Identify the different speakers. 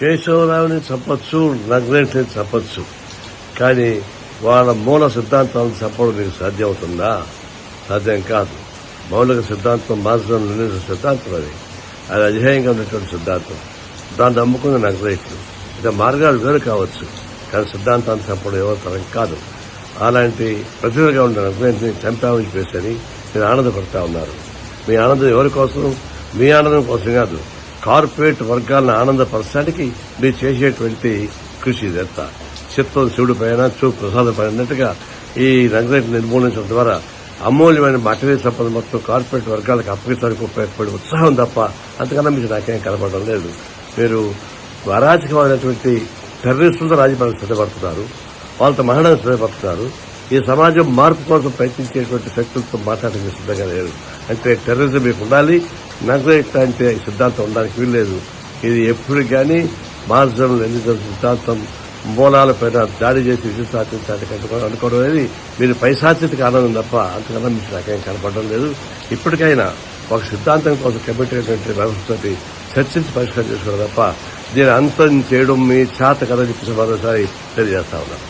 Speaker 1: కేశవరావుని చెప్పచ్చు నగ్రేట్ని చెప్పచ్చు కానీ వాళ్ళ మూల సిద్ధాంతాలను చెప్పడం మీకు సాధ్యం అవుతుందా సాధ్యం కాదు. మౌలిక సిద్ధాంతం మాత్రం నిర్ణయించిన సిద్ధాంతం అది. అది అధ్యేయంగా ఉన్నటువంటి సిద్ధాంతం. దాన్ని నమ్ముకున్న నగ్రేట్లు ఇక మార్గాలు వేరు కావచ్చు. కానీ సిద్ధాంతాన్ని చెప్పడం ఎవరు తరం కాదు. అలాంటి ప్రతిభగా ఉన్న నగ్రేట్ని చంపామని చెప్పేసి మీరు ఆనందపడతా ఉన్నారు. మీ ఆనందం ఎవరి కోసం మీ ఆనందం కోసం కాదు. కార్పొరేట్ వర్గాలను ఆనందపరచడానికి మీరు చేసేటువంటి కృషి ఇదంతా. చిత్తం శివుడి పైన చూపు ప్రసాదం పడినట్టుగా ఈ రంగరేట్ నిర్మూలించడం ద్వారా అమూల్యమైన మటరీ సంపద మొత్తం కార్పొరేట్ వర్గాలకు అప్పగించడానికి ఉపయోగపడే ఉత్సాహం తప్ప అంతకన్నా మీకు నాకేం కనపడడం లేదు. మీరు అరాచకమైనటువంటి టెర్రరిస్టులతో రాజీపడడం సిద్ధపడుతున్నారు. వాళ్ళతో మహిళలు సిద్ధపడుతున్నారు. ఈ సమాజం మార్పు కోసం ప్రయత్నించేటువంటి శక్తులతో మాట్లాడడం సిద్ధంగా లేరు అంటే టెర్రరిజం మీకు ఉండాలి. నక్సలైట్ అంటే సిద్ధాంతం ఉండడానికి వీల్లేదు. ఇది ఎప్పుడు కానీ మార్జన్ ఎన్నికల సిద్ధాంతం మూలాలపైన దాడి చేసి విజయం సాధించాలి అనుకోవడం అనేది మీరు పైశాచిత కారణం తప్ప అంతకన్నా మీకు నాకేం కనపడడం లేదు. ఇప్పటికైనా ఒక సిద్ధాంతం కోసం కమిటీ అయినటువంటి వ్యవస్థతోటి చర్చించి పరిష్కారం చేసుకోవడం తప్ప దీని అంతం చేయడం మీ చేత కదా చెప్పి మరోసారి తెలియజేస్తా ఉన్నాను.